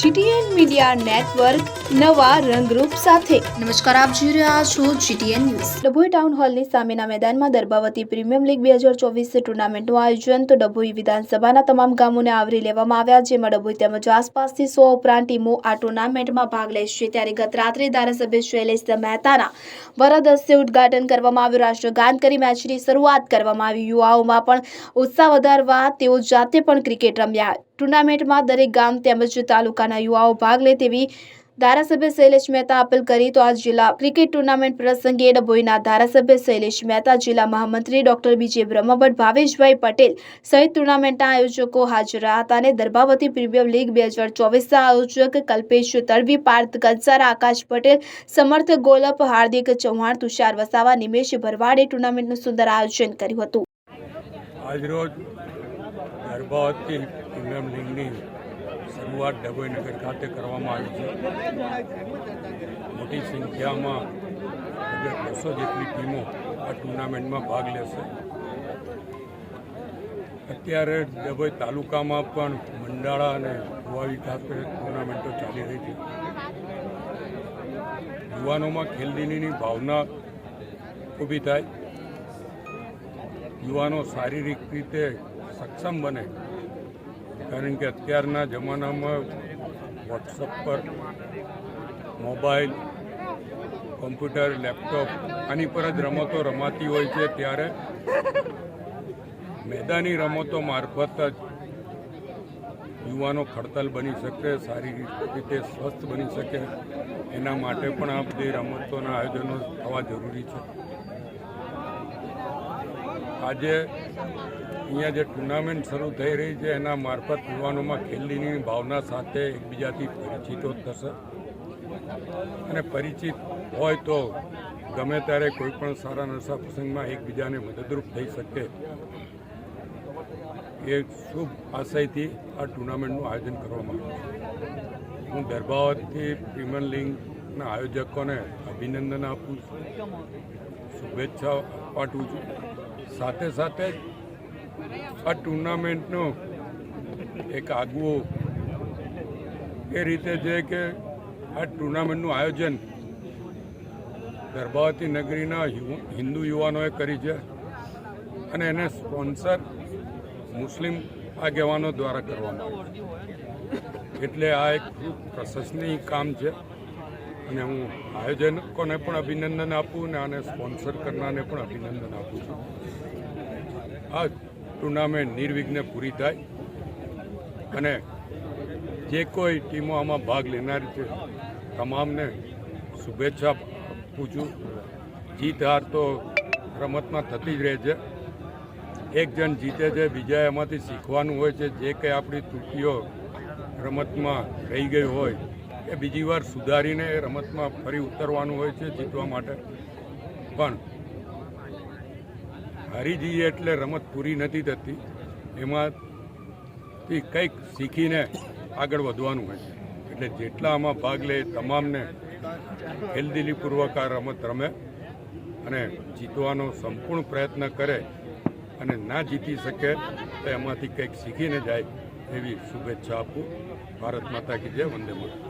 GTN media network નવા રંગરૂપ સાથે. નમસ્કાર આપ જોઈ રહ્યા છો જીટીએન ન્યૂઝ. ડભોઈ ટાઉન હોલની સામેના મેદાનમાં દર્ભાવતી પ્રીમિયમ લીગ બે હજાર ચોવીસ ટુર્નામેન્ટનું આયોજન તો ડભોઈ વિધાનસભાના તમામ ગામોને આવરી લેવામાં આવ્યા જેમાં ડભોઈ તેમજ આસપાસથી સો ઉપરાંત ટીમો આ ટુર્નામેન્ટમાં ભાગ લેશે. ત્યારે ગત રાત્રે ધારાસભ્ય શૈલેષ મહેતાના વરદ હસ્તે ઉદ્ઘાટન કરવામાં આવ્યું. રાષ્ટ્રગાન કરી મેચની શરૂઆત કરવામાં આવી. યુવાઓમાં પણ ઉત્સાહ વધારવા તેઓ જાતે પણ ક્રિકેટ રમ્યા. ટુર્નામેન્ટમાં દરેક ગામ તેમજ તાલુકાના યુવાઓ ભાગ લે તેવી ધારાસભ્ય શૈલેષ મહેતા અપીલ કરી. તો આ જિલ્લા ક્રિકેટ ટુર્નામેન્ટ પ્રસંગે ડભોઈના ધારાસભ્ય શૈલેષ મહેતા, જિલ્લા મહામંત્રી ડોક્ટર બીજે બ્રહ્મભટ્ટ, ભાવેશભાઈ પટેલ સહિત ટુર્નામેન્ટના આયોજકો હાજર હતા અને દર્ભાવતી પ્રીમિયર લીગ બે હજાર ચોવીસના આયોજક કલ્પેશ તડવી પાર્થ કંસારા આકાશ પટેલ, સમર્થ ગોલપ, હાર્દિક ચૌહાણ, તુષાર વસાવા, નિમેશ ભરવાડે ટુર્નામેન્ટનું સુંદર આયોજન કર્યું હતું. આજરોજ ગર્ભાવતી પ્રીમિયમ લીગની શરૂઆત ડભોઈ નગર ખાતે કરવામાં આવી છે. મોટી સંખ્યામાં બસો જેટલી ટીમો આ ટુર્નામેન્ટમાં ભાગ લેશે. અત્યારે ડભોઈ તાલુકામાં પણ મંડાળા અને ગોવાવી ખાતે ટુર્નામેન્ટો ચાલી રહી છે. યુવાનોમાં ખેલદિલીની ભાવના ઊભી થાય. યુવાનો શારીરિક રીતે સક્ષમ બને. કારણ કે અત્યારના જમાનામાં વોટ્સઅપ પર મોબાઈલ, કોમ્પ્યુટર, લેપટોપ આની પર જ રમતો રમાતી હોય છે. ત્યારે મેદાની રમતો મારફત જ યુવાનો ખડતલ બની શકે, સારી રીતે સ્વસ્થ બની શકે. એના માટે પણ આ બધી રમતોના આયોજનો થવા જરૂરી છે. આજે અહીંયા જે ટુર્નામેન્ટ શરૂ થઈ રહી છે, એના મારફત યુવાનોમાં ખેલની ભાવના સાથે એકબીજાથી પરિચિતો થશે. અને પરિચિત હોય તો ગમે ત્યારે કોઈ પણ સારા નશા પ્રસંગમાં એકબીજાને મદદરૂપ થઈ શકે. એ શુભ આશયથી આ ટુર્નામેન્ટનું આયોજન કરવામાં આવ્યું હું દરબાવતથી પ્રીમિયર લીગના આયોજકોને અભિનંદન આપું છું. શુભેચ્છા પાઠવું છું. સાથે સાથે જ આ ટુર્નામેન્ટનો એક આગવો એ રીતે છે કે આ ટુર્નામેન્ટનું આયોજન ગર્ભાવતી નગરીના હિન્દુ યુવાનોએ કરી છે અને એને સ્પોન્સર મુસ્લિમ આગેવાનો દ્વારા કરવામાં આવ્યું એટલે આ એક પ્રશંસનીય કામ છે. અને હું આયોજકોને પણ અભિનંદન આપું અને આને સ્પોન્સર કરનારને પણ અભિનંદન આપું છું. આ ટુર્નામેન્ટ નિર્વિઘ્ને પૂરી થાય અને જે કોઈ ટીમો આમાં ભાગ લેનારી છે, તમામને શુભેચ્છા આપું છું. જીત હાર તો રમતમાં થતી જ રહે છે. એક જણ જીતે છે, બીજા એમાંથી શીખવાનું હોય છે. જે કંઈ આપણી ત્રુટિઓ રમતમાં રહી ગઈ હોય એ બીજી વાર સુધારીને એ રમતમાં ફરી ઉતરવાનું હોય છે જીતવા માટે. પણ હારી જઈએ એટલે રમત પૂરી નથી થતી. એમાંથી કંઈક શીખીને આગળ વધવાનું હોય છે. એટલે જેટલા આમાં ભાગ લે તમામને હેલ્દીલીપૂર્વક આ રમત રમે અને જીતવાનો સંપૂર્ણ પ્રયત્ન કરે અને ના જીતી શકે તો એમાંથી કંઈક શીખીને જાય એવી શુભેચ્છા આપું. ભારત માતા કી જય, વંદે માતરમ.